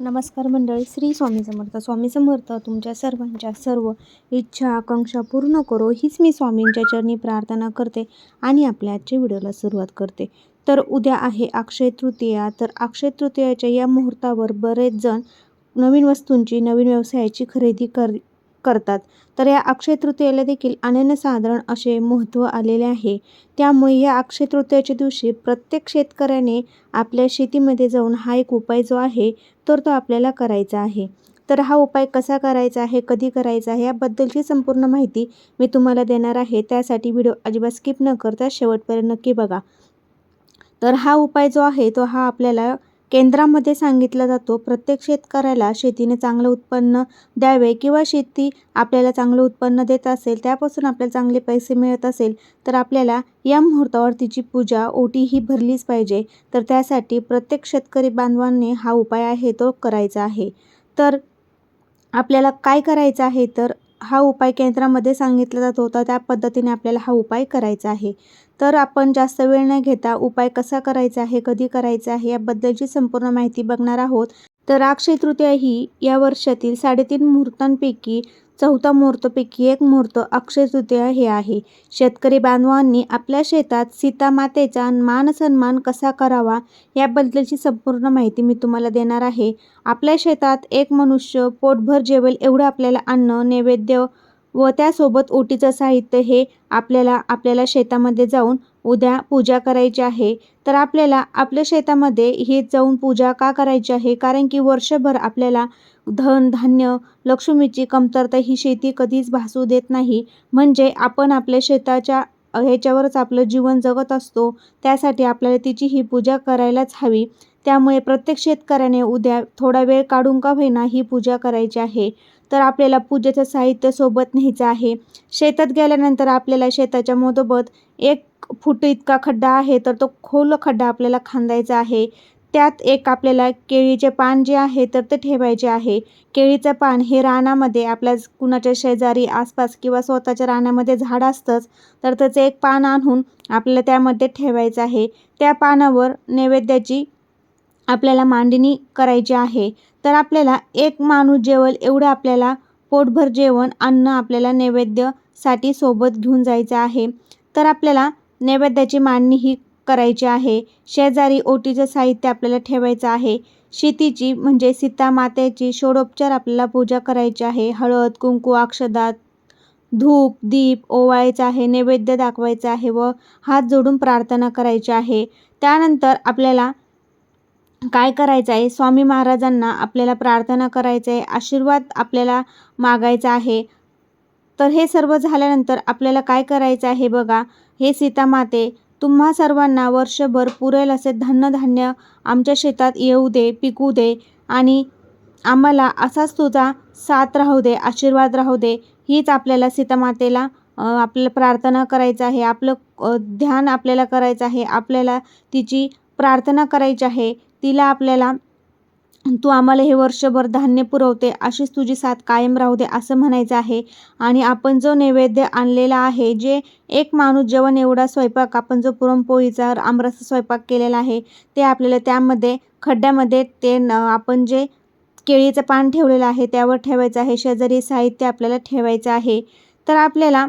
नमस्कार मंडळी श्री स्वामी समर्थ. स्वामी समर्थ तुमच्या सर्वांच्या सर्व इच्छा आकांक्षा पूर्ण करो. हीच मी स्वामींच्या चरणी प्रार्थना करते आणि आपल्या आजच्या व्हिडिओला सुरुवात करते. तर उद्या आहे अक्षय तृतीया. तर अक्षय तृतीयाच्या या मुहूर्तावर बरेच जण नवीन वस्तूंची नवीन व्यवसायाची खरेदी कर करतात. तर या अक्षय तृतीयेला देखील अनन्यसाधारण असे महत्त्व आलेले आहे. त्यामुळे या अक्षय तृतीयाच्या दिवशी प्रत्येक शेतकऱ्याने आपल्या शेतीमध्ये जाऊन हा एक उपाय जो आहे तर तो आपल्याला करायचा आहे. तर हा उपाय कसा करायचा आहे कधी करायचा आहे याबद्दलची संपूर्ण माहिती मी तुम्हाला देणार आहे. त्यासाठी व्हिडिओ अजिबात स्किप न करता शेवटपर्यंत नक्की बघा. तर हा उपाय जो आहे तो हा आपल्याला केंद्रामध्ये सांगितला जातो प्रत्येक शेतकऱ्याला शेतीने चांगलं उत्पन्न द्यावे किंवा शेती आपल्याला चांगलं उत्पन्न देत असेल त्यापासून आपल्याला चांगले पैसे मिळत असेल तर आपल्याला या मुहूर्तावर तिची पूजा ओटी ही भरलीच पाहिजे. तर त्यासाठी प्रत्येक शेतकरी बांधवांनी हा उपाय आहे तो करायचा आहे. तर आपल्याला काय करायचं आहे तर हा उपाय केंद्रामध्ये सांगितला जात होता. त्या पद्धतीने आपल्याला हा उपाय करायचा आहे. तर आपण जास्त वेळ न घेता उपाय कसा करायचा आहे कधी करायचा आहे याबद्दलची संपूर्ण माहिती बघणार आहोत. तर अक्षय तृतीया ही या वर्षातील साडेतीन मुहूर्तांपैकी चौथा मुहूर्तपैकी एक मुहूर्त अक्षय तृतीया हे आहे. शेतकरी बांधवांनी आपल्या शेतात सीतामातेचा मान सन्मान कसा करावा याबद्दलची संपूर्ण माहिती मी तुम्हाला देणार आहे. आपल्या शेतात एक मनुष्य पोटभर जेवेल एवढं आपल्याला अन्न नैवेद्य व त्यासोबत ओटीचं साहित्य हे आपल्याला आपल्याला शेतामध्ये जाऊन उद्या पूजा करायची आहे तर आपल्याला आपल्या शेतामध्ये हे जाऊन पूजा का करायची आहे? कारण की वर्षभर आपल्याला धन धान्य लक्ष्मीची कमतरता ही शेती कधीच भासू देत नाही. म्हणजे आपण आपल्या शेताच्या ह्याच्यावरच आपलं जीवन जगत असतो त्यासाठी आपल्याला तिची ही पूजा करायलाच हवी. त्यामुळे प्रत्येक शेतकऱ्याने उद्या थोडा वेळ काढून का होईना ही पूजा करायची आहे. तर आपल्याला पूजेचं साहित्य सोबत न्यायचं आहे. शेतात गेल्यानंतर आपल्याला शेताच्या मधोमध एक फूट इतका खड्डा आहे तर तो खोल खड्डा आपल्याला खांदायचा आहे. त्यात एक आपल्याला केळीचे पान जे आहे तर ते ठेवायचे आहे. केळीचं पान हे रानामध्ये आपल्या कुणाच्या शेजारी आसपास किंवा स्वतःच्या रानामध्ये झाड असतंच तर त्याचं एक पान आणून आपल्याला त्यामध्ये ठेवायचं आहे. त्या पानावर नैवेद्याची आपल्याला मांडणी करायची आहे. तर आपल्याला एक माणूस जेवल एवढं आपल्याला पोटभर जेवण अन्न आपल्याला नैवेद्यासाठी सोबत घेऊन जायचं आहे. तर आपल्याला नैवेद्याची मांडणी ही करायची आहे. शेजारी ओटीचं साहित्य आपल्याला ठेवायचं आहे. शेतीची म्हणजे सीता मातेची षोडोपचार आपल्याला पूजा करायची आहे. हळद कुंकू अक्षदात धूप दीप ओवाळायचं आहे नैवेद्य दाखवायचं आहे व हात जोडून प्रार्थना करायची आहे. त्यानंतर आपल्याला काय करायचं आहे स्वामी महाराजांना आपल्याला प्रार्थना करायचं आहे आशीर्वाद आपल्याला मागायचा आहे. तर हे सर्व झाल्यानंतर आपल्याला काय करायचं आहे बघा. हे सीतामाते तुम्हा सर्वांना वर्षभर पुरेल असे धन्यधान्य आमच्या शेतात येऊ दे पिकू दे आणि आम्हाला असाच तुझा साथ राहू दे आशीर्वाद राहू दे. हीच आपल्याला सीतामातेला आपल्याला प्रार्थना करायचं आहे. आपलं ध्यान आपल्याला करायचं आहे. आपल्याला तिची प्रार्थना करायची आहे. तिला आपल्याला तू आम्हाला हे वर्षभर धान्य पुरवते अशीच तुझी साथ कायम राहू दे असं म्हणायचं आहे. आणि आपण जो नैवेद्य आणलेला आहे जे एक माणूस जेवण एवढा स्वयंपाक आपण जो पुरणपोळीचा आमरस स्वयंपाक केलेला आहे ते आपल्याला त्यामध्ये खड्ड्यामध्ये ते न आपण जे केळीचं पान ठेवलेलं आहे त्यावर ठेवायचं आहे शेजारी साहित्य आपल्याला ठेवायचं आहे तर आपल्याला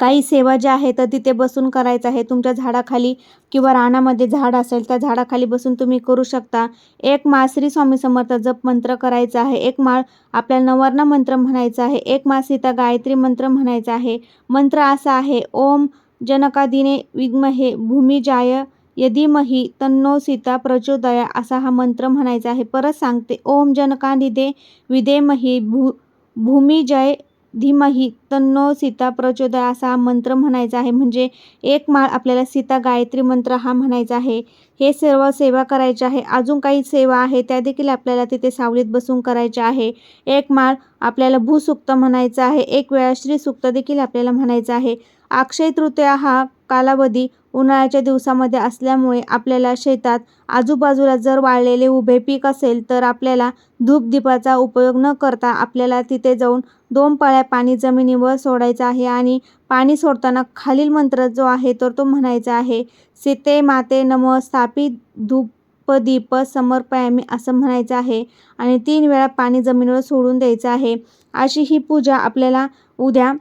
काही सेवा ज्या आहेत तर तिथे बसून करायचं आहे. तुमच्या झाडाखाली किंवा रानामध्ये झाड असेल त्या झाडाखाली बसून तुम्ही करू शकता. एक माळ श्री स्वामी समर्थ जप मंत्र करायचा आहे. एक माळ आपल्याला नवर्ण मंत्र म्हणायचा आहे. एक माळ सीता गायत्री मंत्र म्हणायचा आहे. मंत्र असा आहे ओम जनकादिने विद्महे भूमिजाय यदिमही तन्नो सीता प्रचोदया असा हा मंत्र म्हणायचा आहे. परत सांगते ओम जनकादिदे विदेमही भू भूमिजय धीमही तन्नो सीता प्रचोदय असा मंत्र म्हणायचा आहे. म्हणजे एक माळ आपल्याला सीता गायत्री मंत्र हा म्हणायचा आहे. हे सर्व सेवा करायचे आहे. अजून काही सेवा आहे त्या देखील आपल्याला तिथे सावलीत बसून करायच्या आहे. एक माळ आपल्याला भूसुक्त म्हणायचं आहे. एक वेळा श्रीसुक्त देखील आपल्याला म्हणायचं आहे. अक्षय तृतीया हा कालावधी उन्हाळ्याच्या दिवसामध्ये असल्यामुळे आपल्याला शेतात आजूबाजूला जर वाळलेले उभे पीक असेल तर आपल्याला धूपदीपाचा उपयोग न करता आपल्याला तिथे जाऊन दोन पळ्या पाणी जमिनीवर सोडायचं आहे आणि पाणी सोडताना खालील मंत्र जो आहे तर तो म्हणायचा आहे सीते माते नम स्थापित धूप दीप समर्पयामी असं म्हणायचं आहे. आणि तीन वेळा पाणी जमिनीवर सोडून द्यायचं आहे. अशी ही पूजा आपल्याला उद्या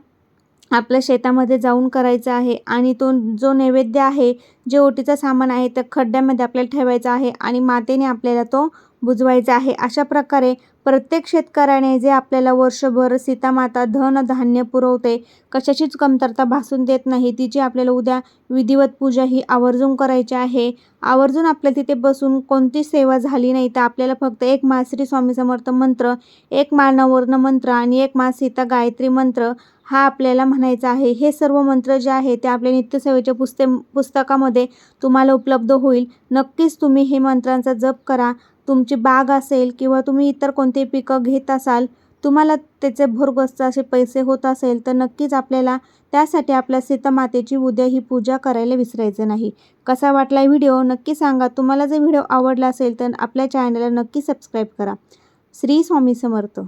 आपल्या शेतामध्ये जाऊन करायचं आहे आणि तो जो नैवेद्य आहे जे ओटीचं सामान आहे त्या खड्ड्यामध्ये आपल्याला ठेवायचं आहे आणि मातेने आपल्याला तो बुजवायचा आहे. अशा प्रकारे प्रत्येक शेतकऱ्याने जे आपल्याला वर्षभर सीतामाता धन धान्य पुरवते कशाचीच कमतरता भासून देत नाही. तिची आपल्याला उद्या विधिवत पूजा ही आवर्जून करायची आहे आवर्जून आपल्या तिथे बसून कोणतीच सेवा झाली नाही तर आपल्याला फक्त एक मासरी श्री स्वामी समर्थ मंत्र एक माळ नवर्ण मंत्र आणि एक मा सीता गायत्री मंत्र हा आपल्याला म्हणायचा आहे. हे सर्व मंत्र जे आहे ते आपल्या नित्यसेवेच्या पुस्ते पुस्तकामध्ये तुम्हाला उपलब्ध होईल. नक्कीच तुम्ही हे मंत्रांचा जप करा. तुमची बाग असेल किंवा तुम्ही इतर कोणती पिकं घेत असाल तुम्हाला त्याचे भरगस्त असे पैसे होत असेल तर नक्कीच आपल्याला त्यासाठी आपल्या सीतामातेची उद्या ही पूजा करायला विसरायचं नाही. कसा वाटला व्हिडिओ? नक्की सांगा. तुम्हाला जर व्हिडिओ आवडला असेल तर आपल्या चॅनलला नक्की सबस्क्राईब करा. श्री स्वामी समर्थ.